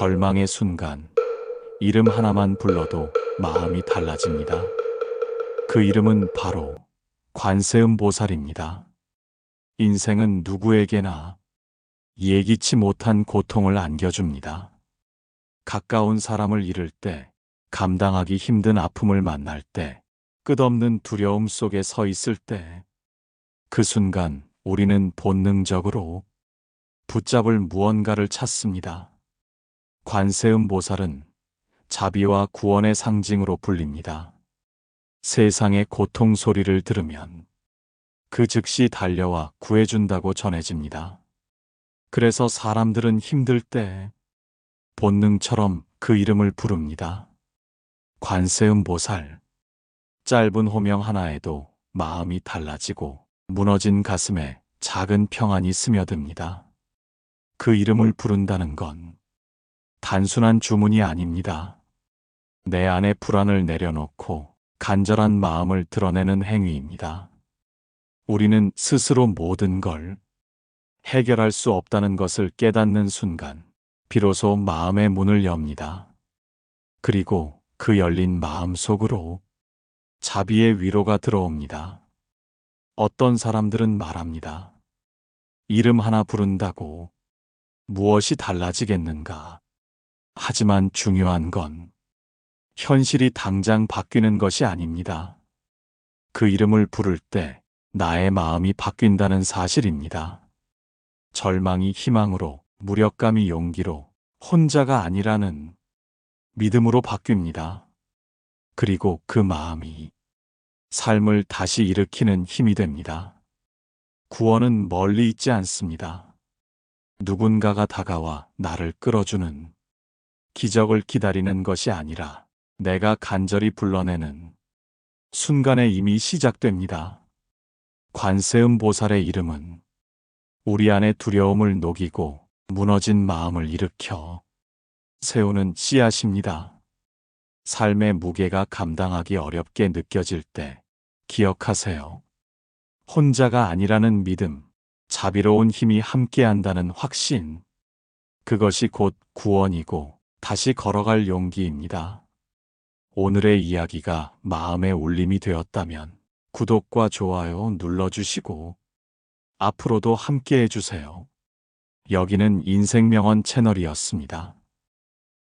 절망의 순간 이름 하나만 불러도 마음이 달라집니다. 그 이름은 바로 관세음 보살입니다. 인생은 누구에게나 예기치 못한 고통을 안겨줍니다. 가까운 사람을 잃을 때, 감당하기 힘든 아픔을 만날 때, 끝없는 두려움 속에 서 있을 때, 그 순간 우리는 본능적으로 붙잡을 무언가를 찾습니다. 관세음 보살은 자비와 구원의 상징으로 불립니다. 세상의 고통 소리를 들으면 그 즉시 달려와 구해준다고 전해집니다. 그래서 사람들은 힘들 때 본능처럼 그 이름을 부릅니다. 관세음 보살. 짧은 호명 하나에도 마음이 달라지고 무너진 가슴에 작은 평안이 스며듭니다. 그 이름을 부른다는 건 단순한 주문이 아닙니다. 내 안의 불안을 내려놓고 간절한 마음을 드러내는 행위입니다. 우리는 스스로 모든 걸 해결할 수 없다는 것을 깨닫는 순간, 비로소 마음의 문을 엽니다. 그리고 그 열린 마음 속으로 자비의 위로가 들어옵니다. 어떤 사람들은 말합니다. 이름 하나 부른다고 무엇이 달라지겠는가? 하지만 중요한 건 현실이 당장 바뀌는 것이 아닙니다. 그 이름을 부를 때 나의 마음이 바뀐다는 사실입니다. 절망이 희망으로, 무력감이 용기로, 혼자가 아니라는 믿음으로 바뀝니다. 그리고 그 마음이 삶을 다시 일으키는 힘이 됩니다. 구원은 멀리 있지 않습니다. 누군가가 다가와 나를 끌어주는 기적을 기다리는 것이 아니라 내가 간절히 불러내는 순간에 이미 시작됩니다. 관세음 보살의 이름은 우리 안의 두려움을 녹이고 무너진 마음을 일으켜 세우는 씨앗입니다. 삶의 무게가 감당하기 어렵게 느껴질 때 기억하세요. 혼자가 아니라는 믿음, 자비로운 힘이 함께한다는 확신. 그것이 곧 구원이고 다시 걸어갈 용기입니다. 오늘의 이야기가 마음의 울림이 되었다면 구독과 좋아요 눌러주시고 앞으로도 함께 해주세요. 여기는 인생명언 채널이었습니다.